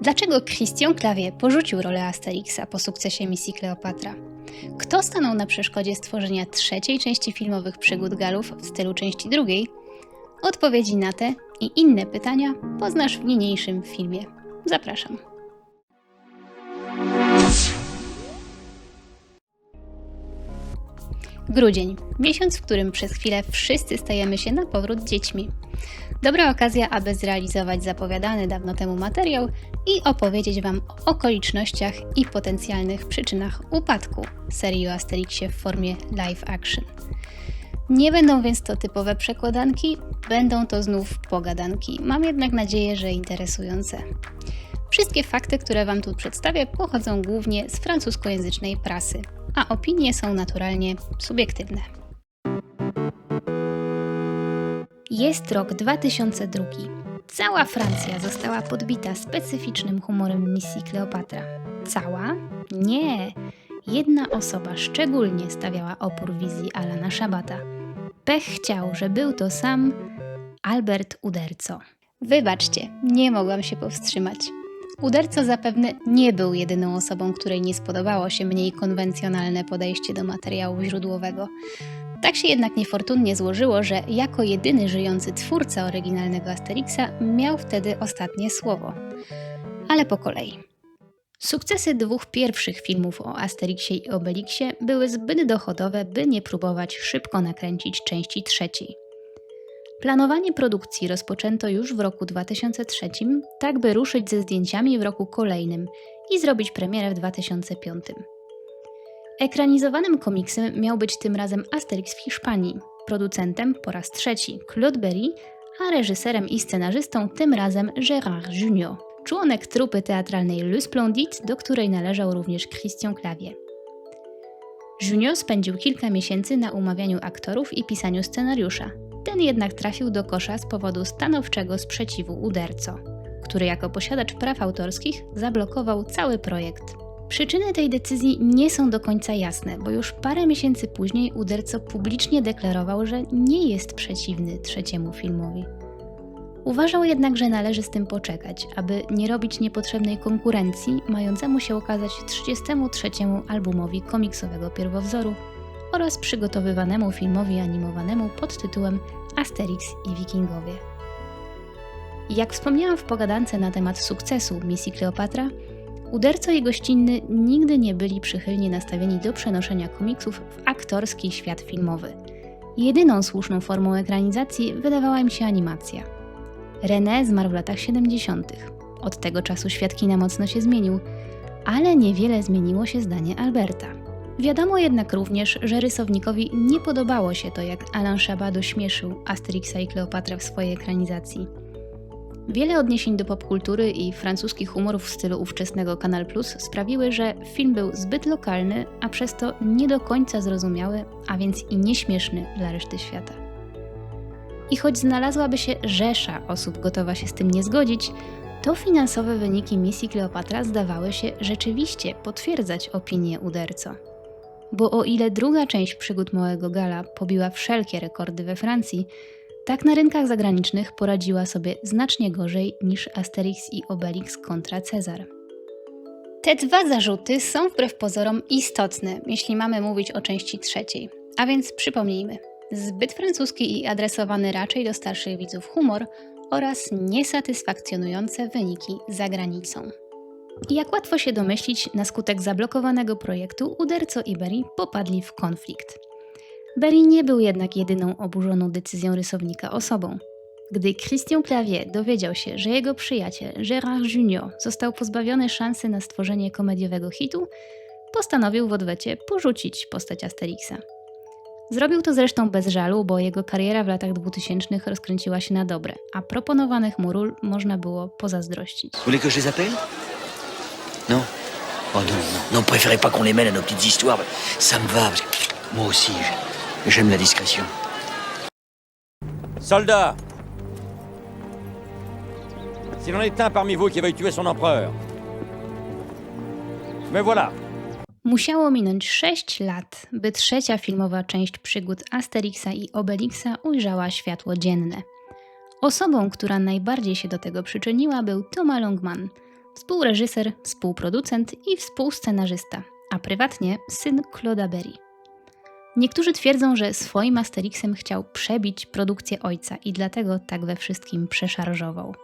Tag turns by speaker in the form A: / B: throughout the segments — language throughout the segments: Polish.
A: Dlaczego Christian Clavier porzucił rolę Asterixa po sukcesie misji Kleopatra? Kto stanął na przeszkodzie stworzenia trzeciej części filmowych przygód Galów w stylu części drugiej? Odpowiedzi na te i inne pytania poznasz w niniejszym filmie. Zapraszam. Grudzień miesiąc, w którym przez chwilę wszyscy stajemy się na powrót dziećmi. Dobra okazja, aby zrealizować zapowiadany dawno temu materiał i opowiedzieć Wam o okolicznościach i potencjalnych przyczynach upadku serii o Asterixie w formie live action. Nie będą więc to typowe przekładanki, będą to znów pogadanki. Mam jednak nadzieję, że interesujące. Wszystkie fakty, które Wam tu przedstawię, pochodzą głównie z francuskojęzycznej prasy, a opinie są naturalnie subiektywne. Jest rok 2002. Cała Francja została podbita specyficznym humorem misji Kleopatra. Cała? Nie. Jedna osoba szczególnie stawiała opór wizji Alana Szabata. Pech chciał, że był to sam Albert Uderco. Wybaczcie, nie mogłam się powstrzymać. Uderco zapewne nie był jedyną osobą, której nie spodobało się mniej konwencjonalne podejście do materiału źródłowego. Tak się jednak niefortunnie złożyło, że jako jedyny żyjący twórca oryginalnego Asterixa miał wtedy ostatnie słowo. Ale po kolei. Sukcesy dwóch pierwszych filmów o Asterixie i Obelixie były zbyt dochodowe, by nie próbować szybko nakręcić części trzeciej. Planowanie produkcji rozpoczęto już w roku 2003, tak by ruszyć ze zdjęciami w roku kolejnym i zrobić premierę w 2005. Ekranizowanym komiksem miał być tym razem Asterix w Hiszpanii, producentem po raz trzeci Claude Berry, a reżyserem i scenarzystą tym razem Gérard Junior, członek trupy teatralnej Le Splendid, do której należał również Christian Clavier. Junior spędził kilka miesięcy na umawianiu aktorów i pisaniu scenariusza. Ten jednak trafił do kosza z powodu stanowczego sprzeciwu Uderco, który jako posiadacz praw autorskich zablokował cały projekt. Przyczyny tej decyzji nie są do końca jasne, bo już parę miesięcy później Uderco publicznie deklarował, że nie jest przeciwny trzeciemu filmowi. Uważał jednak, że należy z tym poczekać, aby nie robić niepotrzebnej konkurencji mającemu się okazać 33 albumowi komiksowego pierwowzoru oraz przygotowywanemu filmowi animowanemu pod tytułem Asterix i Wikingowie. Jak wspomniałam w pogadance na temat sukcesu misji Kleopatra, Uderco i gościnny nigdy nie byli przychylnie nastawieni do przenoszenia komiksów w aktorski świat filmowy. Jedyną słuszną formą ekranizacji wydawała im się animacja. René zmarł w latach 70. Od tego czasu świat kina mocno się zmienił, ale niewiele zmieniło się zdanie Alberta. Wiadomo jednak również, że rysownikowi nie podobało się to, jak Alain Chabat dośmieszył Asterixa i Kleopatrę w swojej ekranizacji. Wiele odniesień do popkultury i francuskich humorów w stylu ówczesnego Canal Plus sprawiły, że film był zbyt lokalny, a przez to nie do końca zrozumiały, a więc i nieśmieszny dla reszty świata. I choć znalazłaby się rzesza osób gotowa się z tym nie zgodzić, to finansowe wyniki misji Kleopatra zdawały się rzeczywiście potwierdzać opinię Uderco. Bo o ile druga część przygód Małego Gala pobiła wszelkie rekordy we Francji, tak na rynkach zagranicznych poradziła sobie znacznie gorzej niż Asterix i Obelix kontra Cezar. Te dwa zarzuty są wbrew pozorom istotne, jeśli mamy mówić o części trzeciej. A więc przypomnijmy: zbyt francuski i adresowany raczej do starszych widzów humor oraz niesatysfakcjonujące wyniki za granicą. Jak łatwo się domyślić, na skutek zablokowanego projektu Uderco i Berry popadli w konflikt. Berry nie był jednak jedyną oburzoną decyzją rysownika osobą. Gdy Christian Clavier dowiedział się, że jego przyjaciel Gérard Junior został pozbawiony szansy na stworzenie komediowego hitu, postanowił w odwecie porzucić postać Asterixa. Zrobił to zresztą bez żalu, bo jego kariera w latach 2000 rozkręciła się na dobre, a proponowanych mu ról można było pozazdrościć.
B: Voulez que je les appelle Non Oh non, non, non, préférez pas qu'on les mêle à nos petites histoires. Ça me va, moi aussi, j'ai- j'aime la discrétion.
C: Soldats S'il en est un parmi vous qui veuille tuer son empereur. Mais voilà,
A: Musiało minąć 6 lat, by trzecia filmowa część przygód Asterixa i Obelixa ujrzała światło dzienne. Osobą, która najbardziej się do tego przyczyniła, był Thomas Longman, współreżyser, współproducent i współscenarzysta, a prywatnie syn Claude'a Berry. Niektórzy twierdzą, że swoim Asterixem chciał przebić produkcję ojca i dlatego tak we wszystkim przeszarżował.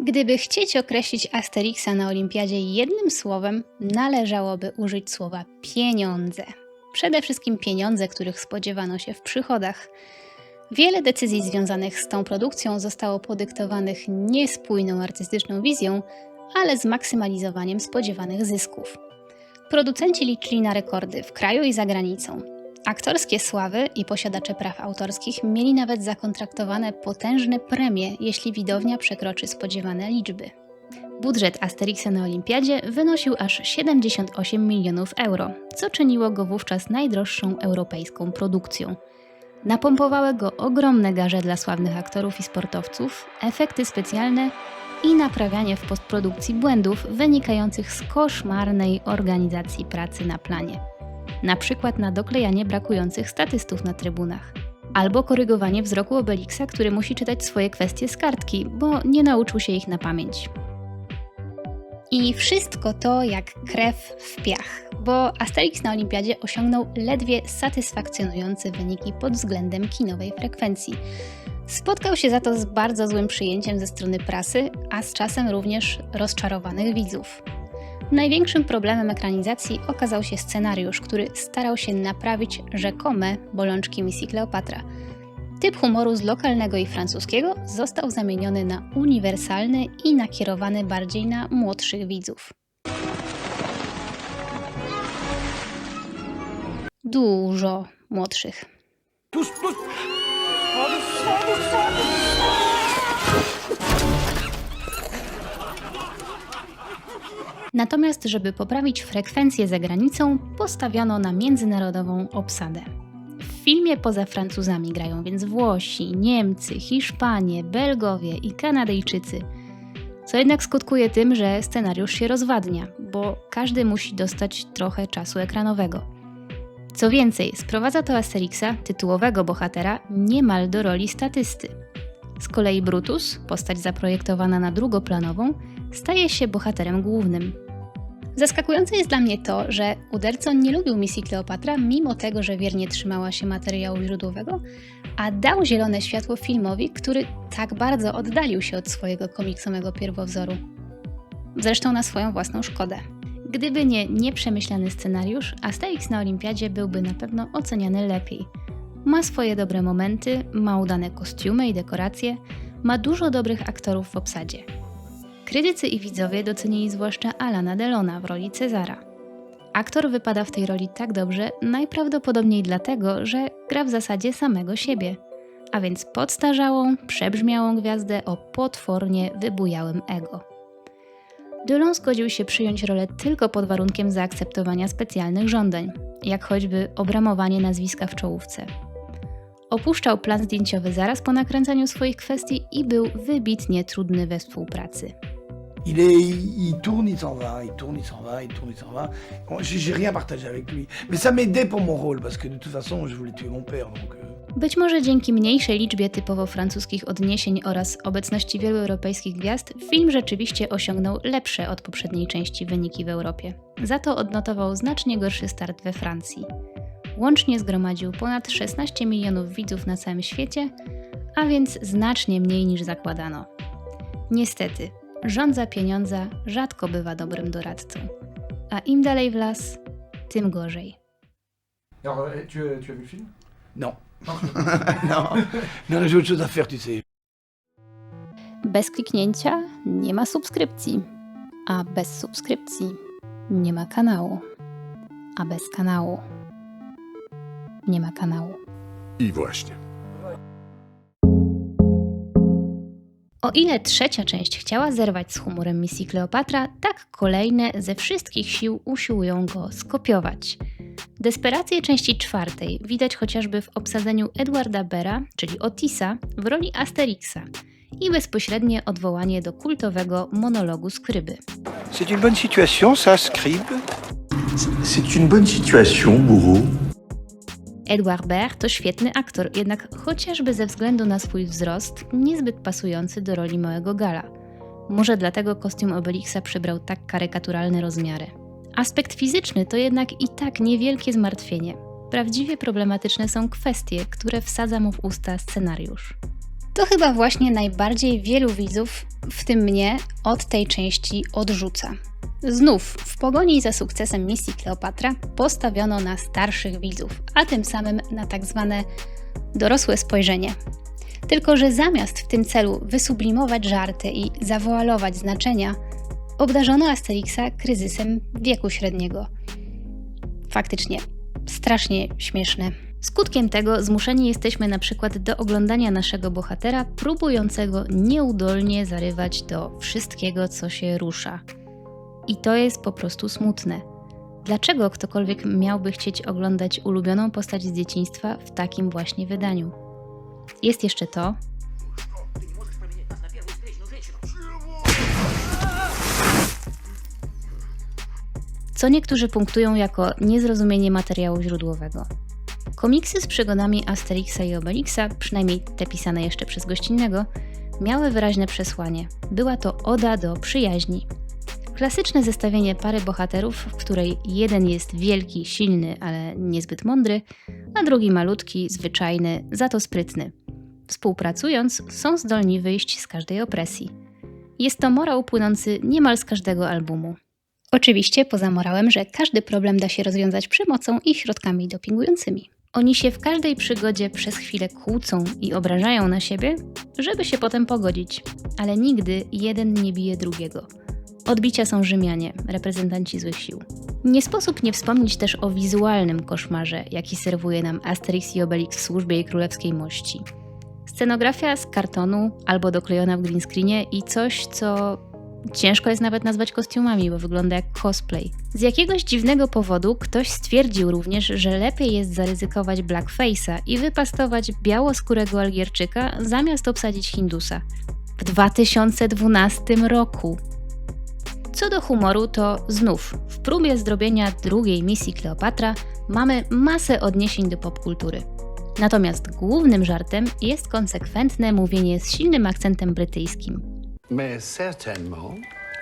A: Gdyby chcieć określić Asterixa na Olimpiadzie jednym słowem, należałoby użyć słowa pieniądze. Przede wszystkim pieniądze, których spodziewano się w przychodach. Wiele decyzji związanych z tą produkcją zostało podyktowanych nie spójną artystyczną wizją, ale zmaksymalizowaniem spodziewanych zysków. Producenci liczyli na rekordy w kraju i za granicą. Aktorskie sławy i posiadacze praw autorskich mieli nawet zakontraktowane potężne premie, jeśli widownia przekroczy spodziewane liczby. Budżet Asterixa na Olimpiadzie wynosił aż 78 milionów euro, co czyniło go wówczas najdroższą europejską produkcją. Napompowały go ogromne garze dla sławnych aktorów i sportowców, efekty specjalne i naprawianie w postprodukcji błędów wynikających z koszmarnej organizacji pracy na planie. Na przykład na doklejanie brakujących statystów na trybunach. Albo korygowanie wzroku Obelixa, który musi czytać swoje kwestie z kartki, bo nie nauczył się ich na pamięć. I wszystko to jak krew w piach, bo Asterix na Olimpiadzie osiągnął ledwie satysfakcjonujące wyniki pod względem kinowej frekwencji. Spotkał się za to z bardzo złym przyjęciem ze strony prasy, a z czasem również rozczarowanych widzów. Największym problemem ekranizacji okazał się scenariusz, który starał się naprawić rzekome bolączki misji Kleopatra. Typ humoru z lokalnego i francuskiego został zamieniony na uniwersalny i nakierowany bardziej na młodszych widzów. Dużo młodszych. Natomiast, żeby poprawić frekwencję za granicą, postawiono na międzynarodową obsadę. W filmie poza Francuzami grają więc Włosi, Niemcy, Hiszpanie, Belgowie i Kanadyjczycy. Co jednak skutkuje tym, że scenariusz się rozwadnia, bo każdy musi dostać trochę czasu ekranowego. Co więcej, sprowadza to Asterixa, tytułowego bohatera, niemal do roli statysty. Z kolei Brutus, postać zaprojektowana na drugoplanową, staje się bohaterem głównym. Zaskakujące jest dla mnie to, że Uderson nie lubił misji Kleopatra, mimo tego, że wiernie trzymała się materiału źródłowego, a dał zielone światło filmowi, który tak bardzo oddalił się od swojego komiksowego pierwowzoru. Zresztą na swoją własną szkodę. Gdyby nie nieprzemyślany scenariusz, Asterix na Olimpiadzie byłby na pewno oceniany lepiej. Ma swoje dobre momenty, ma udane kostiumy i dekoracje, ma dużo dobrych aktorów w obsadzie. Krytycy i widzowie docenili zwłaszcza Alana Delona w roli Cezara. Aktor wypada w tej roli tak dobrze, najprawdopodobniej dlatego, że gra w zasadzie samego siebie, a więc podstarzałą, przebrzmiałą gwiazdę o potwornie wybujałym ego. Delon zgodził się przyjąć rolę tylko pod warunkiem zaakceptowania specjalnych żądań, jak choćby obramowanie nazwiska w czołówce. Opuszczał plan zdjęciowy zaraz po nakręcaniu swoich kwestii i był wybitnie trudny we współpracy.
D: Il, est, il tourne, il s'en va, il tourne, il s'en va, il tourne, il s'en va. Bon, j'ai rien partagé avec lui. Mais ça m'aidait pour mon rôle, parce que de toute façon, je voulais tuer mon père. Donc, euh,
A: Być może dzięki mniejszej liczbie typowo francuskich odniesień oraz obecności wielu europejskich gwiazd, film rzeczywiście osiągnął lepsze od poprzedniej części wyniki w Europie. Za to odnotował znacznie gorszy start we Francji. Łącznie zgromadził ponad 16 milionów widzów na całym świecie, a więc znacznie mniej niż zakładano. Niestety, rządza pieniądza rzadko bywa dobrym doradcą, a im dalej w las, tym gorzej.
E: Alors, tu, tu as vu le film
D: non. non. Non, j'ai autre chose à faire, tu sais.
A: Bez kliknięcia nie ma subskrypcji, a bez subskrypcji nie ma kanału, a bez kanału nie ma kanału.
F: I właśnie.
A: O ile trzecia część chciała zerwać z humorem misji Kleopatra, tak kolejne ze wszystkich sił usiłują go skopiować. Desperację części czwartej widać chociażby w obsadzeniu Edwarda Bera, czyli Otisa, w roli Asterixa i bezpośrednie odwołanie do kultowego monologu Skryby.
G: C'est une bonne situation, ça, Scribe
F: C'est une bonne situation, bourreau.
A: Edward Baer to świetny aktor, jednak chociażby ze względu na swój wzrost niezbyt pasujący do roli małego Gala. Może dlatego kostium Obelixa przybrał tak karykaturalne rozmiary. Aspekt fizyczny to jednak i tak niewielkie zmartwienie. Prawdziwie problematyczne są kwestie, które wsadza mu w usta scenariusz. To chyba właśnie najbardziej wielu widzów, w tym mnie, od tej części odrzuca. Znów, w pogoni za sukcesem misji Kleopatra postawiono na starszych widzów, a tym samym na tak zwane dorosłe spojrzenie. Tylko, że zamiast w tym celu wysublimować żarty i zawoalować znaczenia, obdarzono Asterixa kryzysem wieku średniego. Faktycznie, strasznie śmieszne. Skutkiem tego zmuszeni jesteśmy na przykład do oglądania naszego bohatera próbującego nieudolnie zarywać do wszystkiego, co się rusza. I to jest po prostu smutne. Dlaczego ktokolwiek miałby chcieć oglądać ulubioną postać z dzieciństwa w takim właśnie wydaniu? Jest jeszcze to, co niektórzy punktują jako niezrozumienie materiału źródłowego. Komiksy z przygodami Asterixa i Obelixa, przynajmniej te pisane jeszcze przez gościnnego, miały wyraźne przesłanie. Była to oda do przyjaźni. Klasyczne zestawienie pary bohaterów, w której jeden jest wielki, silny, ale niezbyt mądry, a drugi malutki, zwyczajny, za to sprytny. Współpracując, są zdolni wyjść z każdej opresji. Jest to morał płynący niemal z każdego albumu. Oczywiście poza morałem, że każdy problem da się rozwiązać przemocą i środkami dopingującymi. Oni się w każdej przygodzie przez chwilę kłócą i obrażają na siebie, żeby się potem pogodzić, ale nigdy jeden nie bije drugiego. Odbicia są Rzymianie, reprezentanci złych sił. Nie sposób nie wspomnieć też o wizualnym koszmarze, jaki serwuje nam Asterix i Obelix w służbie jej królewskiej mości. Scenografia z kartonu albo doklejona w green screenie i coś, co ciężko jest nawet nazwać kostiumami, bo wygląda jak cosplay. Z jakiegoś dziwnego powodu ktoś stwierdził również, że lepiej jest zaryzykować blackface'a i wypastować białoskórego Algierczyka zamiast obsadzić Hindusa. W 2012 roku. Co do humoru, to znów w próbie zdrobienia drugiej misji Kleopatra mamy masę odniesień do popkultury. Natomiast głównym żartem jest konsekwentne mówienie z silnym akcentem brytyjskim.
H: Mais certainement.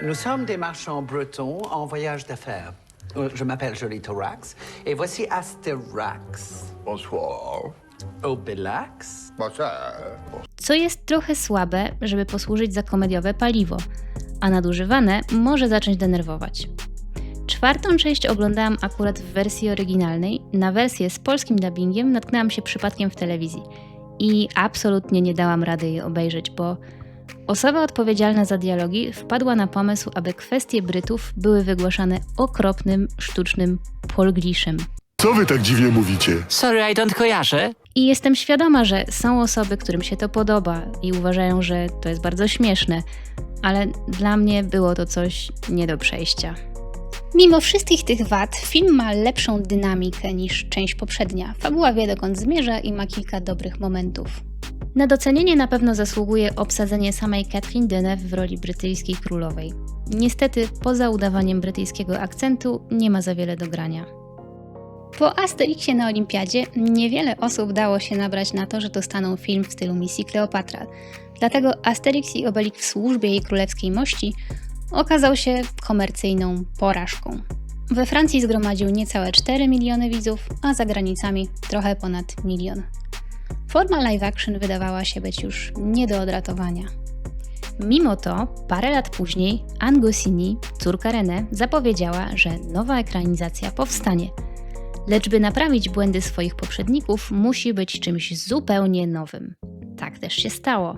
H: Nous sommes des marchands bretons en voyage d'affaires. Euh, Je m'appelle Jolie Thorax et voici Asterax.
F: Bonsoir.
H: Obelax.
F: Bonsoir.
A: co jest trochę słabe, żeby posłużyć za komediowe paliwo, a nadużywane może zacząć denerwować. Czwartą część oglądałam akurat w wersji oryginalnej. Na wersję z polskim dubbingiem natknęłam się przypadkiem w telewizji i absolutnie nie dałam rady jej obejrzeć, bo osoba odpowiedzialna za dialogi wpadła na pomysł, aby kwestie Brytów były wygłaszane okropnym, sztucznym polgliszem.
F: Co wy tak dziwnie mówicie?
B: Sorry, I don't kojarzę.
A: I jestem świadoma, że są osoby, którym się to podoba i uważają, że to jest bardzo śmieszne, ale dla mnie było to coś nie do przejścia. Mimo wszystkich tych wad, film ma lepszą dynamikę niż część poprzednia. Fabuła wie dokąd zmierza i ma kilka dobrych momentów. Na docenienie na pewno zasługuje obsadzenie samej Catherine Deneuve w roli brytyjskiej królowej. Niestety, poza udawaniem brytyjskiego akcentu, nie ma za wiele do grania. Po Asterixie na Olimpiadzie niewiele osób dało się nabrać na to, że dostaną film w stylu misji Kleopatra. Dlatego Asterix i Obelix w służbie jej królewskiej mości okazał się komercyjną porażką. We Francji zgromadził niecałe 4 miliony widzów, a za granicami trochę ponad milion. Forma live action wydawała się być już nie do odratowania. Mimo to, parę lat później Anne Goscinny, córka René, zapowiedziała, że nowa ekranizacja powstanie. Lecz by naprawić błędy swoich poprzedników, musi być czymś zupełnie nowym. Tak też się stało.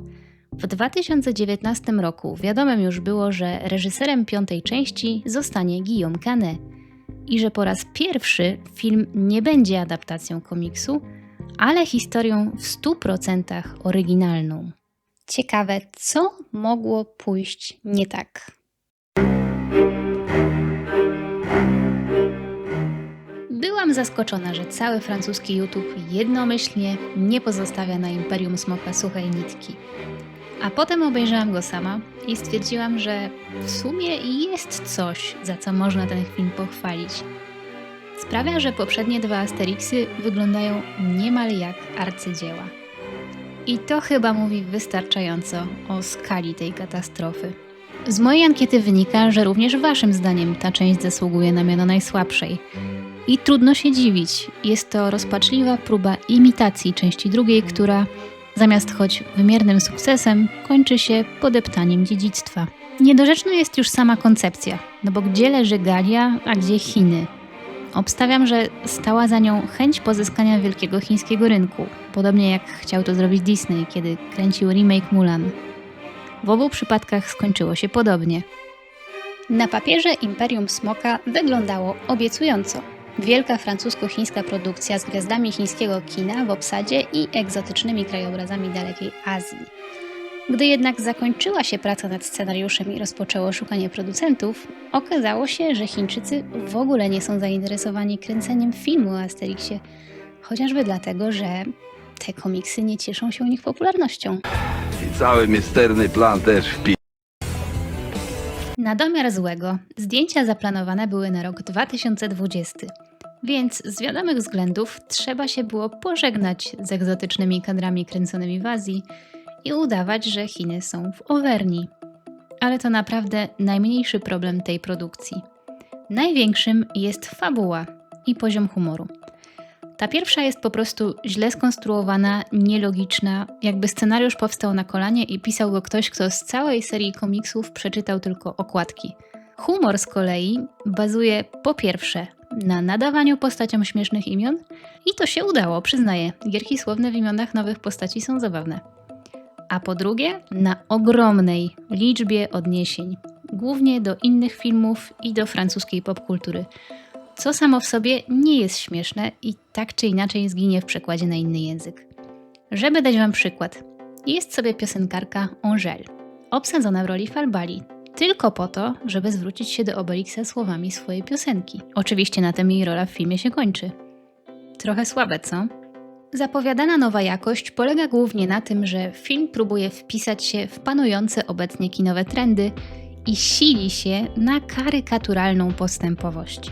A: W 2019 roku wiadomym już było, że reżyserem piątej części zostanie Guillaume Canet i że po raz pierwszy film nie będzie adaptacją komiksu, ale historią w 100% oryginalną. Ciekawe, co mogło pójść nie tak. Byłam zaskoczona, że cały francuski YouTube jednomyślnie nie pozostawia na Imperium Smoka suchej nitki. A potem obejrzałam go sama i stwierdziłam, że w sumie jest coś, za co można ten film pochwalić. Sprawia, że poprzednie dwa Asterixy wyglądają niemal jak arcydzieła. I to chyba mówi wystarczająco o skali tej katastrofy. Z mojej ankiety wynika, że również Waszym zdaniem ta część zasługuje na miano najsłabszej. I trudno się dziwić, jest to rozpaczliwa próba imitacji części drugiej, która zamiast choć wymiernym sukcesem, kończy się podeptaniem dziedzictwa. Niedorzeczna jest już sama koncepcja, no bo gdzie leży Galia, a gdzie Chiny? Obstawiam, że stała za nią chęć pozyskania wielkiego chińskiego rynku, podobnie jak chciał to zrobić Disney, kiedy kręcił remake Mulan. W obu przypadkach skończyło się podobnie. Na papierze Imperium Smoka wyglądało obiecująco. Wielka francusko-chińska produkcja z gwiazdami chińskiego kina w obsadzie i egzotycznymi krajobrazami dalekiej Azji. Gdy jednak zakończyła się praca nad scenariuszem i rozpoczęło szukanie producentów, okazało się, że Chińczycy w ogóle nie są zainteresowani kręceniem filmu o Asterixie, chociażby dlatego, że te komiksy nie cieszą się u nich popularnością.
I: I cały misterny plan też wpi...
A: Na domiar złego, zdjęcia zaplanowane były na rok 2020, więc z wiadomych względów trzeba się było pożegnać z egzotycznymi kadrami kręconymi w Azji i udawać, że Chiny są w Owerni. Ale to naprawdę najmniejszy problem tej produkcji. Największym jest fabuła i poziom humoru. Ta pierwsza jest po prostu źle skonstruowana, nielogiczna, jakby scenariusz powstał na kolanie i pisał go ktoś, kto z całej serii komiksów przeczytał tylko okładki. Humor z kolei bazuje po pierwsze na nadawaniu postaciom śmiesznych imion i to się udało, przyznaję. Gierki słowne w imionach nowych postaci są zabawne. A po drugie na ogromnej liczbie odniesień, głównie do innych filmów i do francuskiej popkultury co samo w sobie nie jest śmieszne i tak czy inaczej zginie w przekładzie na inny język. Żeby dać Wam przykład, jest sobie piosenkarka Angèle, obsadzona w roli Falbali, tylko po to, żeby zwrócić się do Obelixa słowami swojej piosenki. Oczywiście na tym jej rola w filmie się kończy. Trochę słabe, co? Zapowiadana nowa jakość polega głównie na tym, że film próbuje wpisać się w panujące obecnie kinowe trendy i sili się na karykaturalną postępowość.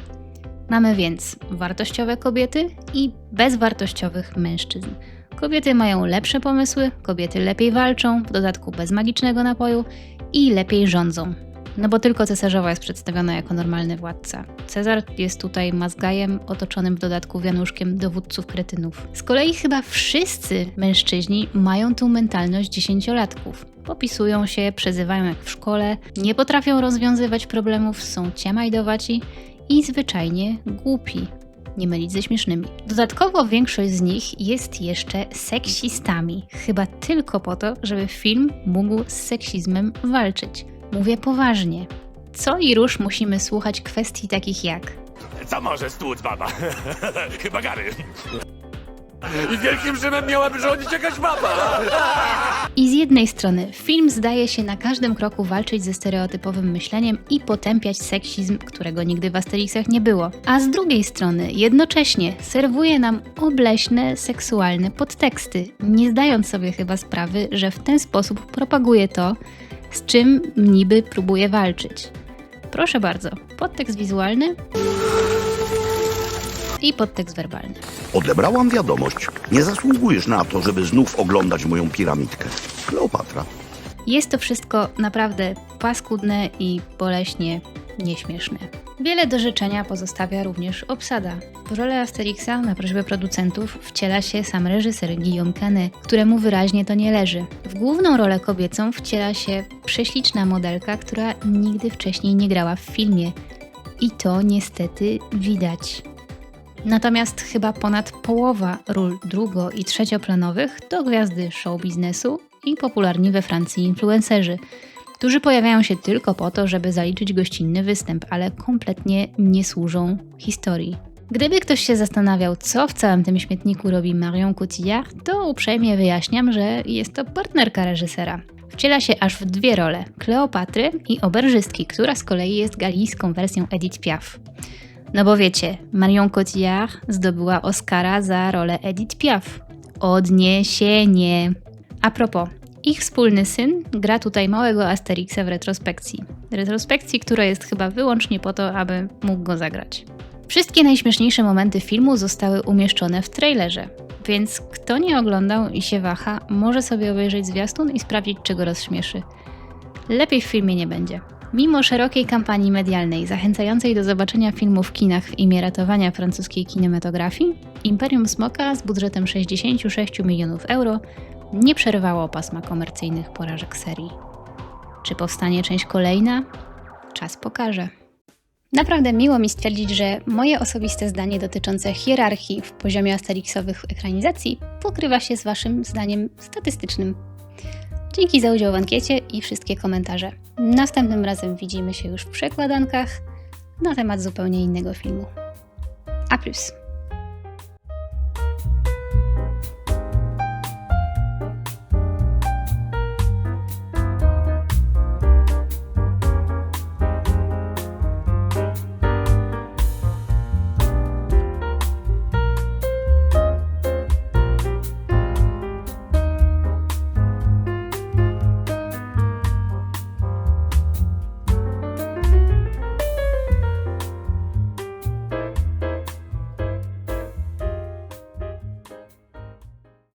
A: Mamy więc wartościowe kobiety i bezwartościowych mężczyzn. Kobiety mają lepsze pomysły, kobiety lepiej walczą, w dodatku bez magicznego napoju i lepiej rządzą. No bo tylko cesarzowa jest przedstawiona jako normalny władca. Cezar jest tutaj mazgajem otoczonym w dodatku wianuszkiem dowódców kretynów. Z kolei chyba wszyscy mężczyźni mają tą mentalność dziesięciolatków. Popisują się, przezywają jak w szkole, nie potrafią rozwiązywać problemów, są ciamajdowaci i zwyczajnie głupi. Nie mylić ze śmiesznymi. Dodatkowo większość z nich jest jeszcze seksistami, chyba tylko po to, żeby film mógł z seksizmem walczyć. Mówię poważnie. Co i rusz musimy słuchać kwestii takich jak
J: Co może stłuc baba? Chyba Gary. I wielkim Rzymem miałaby rządzić jakaś baba.
A: I z jednej strony film zdaje się na każdym kroku walczyć ze stereotypowym myśleniem i potępiać seksizm, którego nigdy w Asterixach nie było, a z drugiej strony jednocześnie serwuje nam obleśne seksualne podteksty, nie zdając sobie chyba sprawy, że w ten sposób propaguje to, z czym niby próbuje walczyć. Proszę bardzo, podtekst wizualny i podtekst werbalny.
F: Odebrałam wiadomość. Nie zasługujesz na to, żeby znów oglądać moją piramidkę. Kleopatra.
A: Jest to wszystko naprawdę paskudne i boleśnie nieśmieszne. Wiele do życzenia pozostawia również obsada. W rolę Asterixa na prośbę producentów wciela się sam reżyser Guillaume Canet, któremu wyraźnie to nie leży. W główną rolę kobiecą wciela się prześliczna modelka, która nigdy wcześniej nie grała w filmie. I to niestety widać. Natomiast chyba ponad połowa ról drugo- i trzecioplanowych to gwiazdy show biznesu i popularni we Francji influencerzy, którzy pojawiają się tylko po to, żeby zaliczyć gościnny występ, ale kompletnie nie służą historii. Gdyby ktoś się zastanawiał, co w całym tym śmietniku robi Marion Cotillard, to uprzejmie wyjaśniam, że jest to partnerka reżysera. Wciela się aż w dwie role: Kleopatry i oberżystki, która z kolei jest galijską wersją Edith Piaf. No bo wiecie, Marion Cotillard zdobyła Oscara za rolę Edith Piaf. Odniesienie. A propos, ich wspólny syn gra tutaj małego Asterixa w retrospekcji. Retrospekcji, która jest chyba wyłącznie po to, aby mógł go zagrać. Wszystkie najśmieszniejsze momenty filmu zostały umieszczone w trailerze, więc kto nie oglądał i się waha, może sobie obejrzeć zwiastun i sprawdzić, czego rozśmieszy. lepiej w filmie nie będzie. Mimo szerokiej kampanii medialnej zachęcającej do zobaczenia filmu w kinach w imię ratowania francuskiej kinematografii, Imperium Smoka z budżetem 66 milionów euro nie przerwało pasma komercyjnych porażek serii. Czy powstanie część kolejna? Czas pokaże. Naprawdę miło mi stwierdzić, że moje osobiste zdanie dotyczące hierarchii w poziomie asterixowych ekranizacji pokrywa się z Waszym zdaniem statystycznym. Dzięki za udział w ankiecie i wszystkie komentarze. Następnym razem widzimy się już w przekładankach na temat zupełnie innego filmu. A plus.